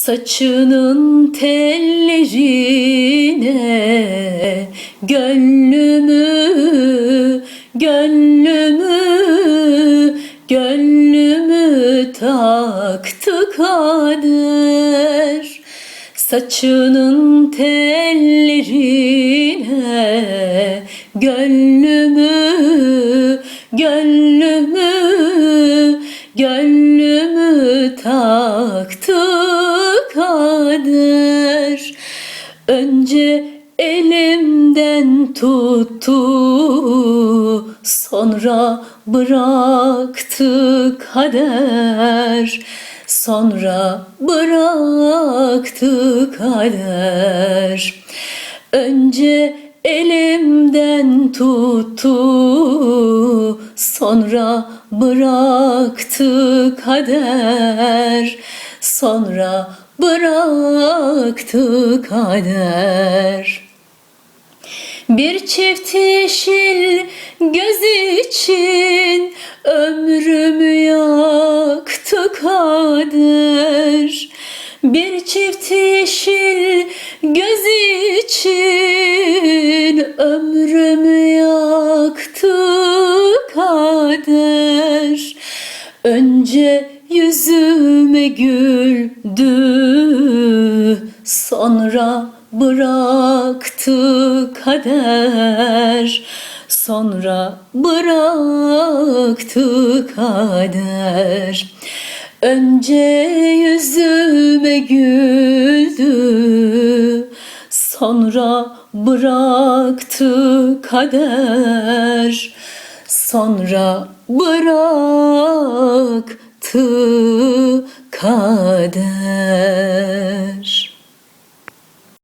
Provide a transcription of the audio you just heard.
Saçının tellerine gönlümü, gönlümü, gönlümü taktı kader. Saçının tellerine gönlümü, gönlümü, gönlümü taktı kader. Önce elimden tuttu, sonra bıraktı kader. Sonra bıraktı kader. Önce elimden tuttu, sonra bıraktı kader. Sonra bıraktı kader. Bir çift yeşil göz için ömrümü yaktı kader. Bir çift yeşil göz için ömrümü yaktı kader. Önce yüzüme güldü, sonra bıraktı kader. Sonra bıraktı kader. Önce yüzüme güldü, sonra bıraktı kader. Sonra bıraktı kader.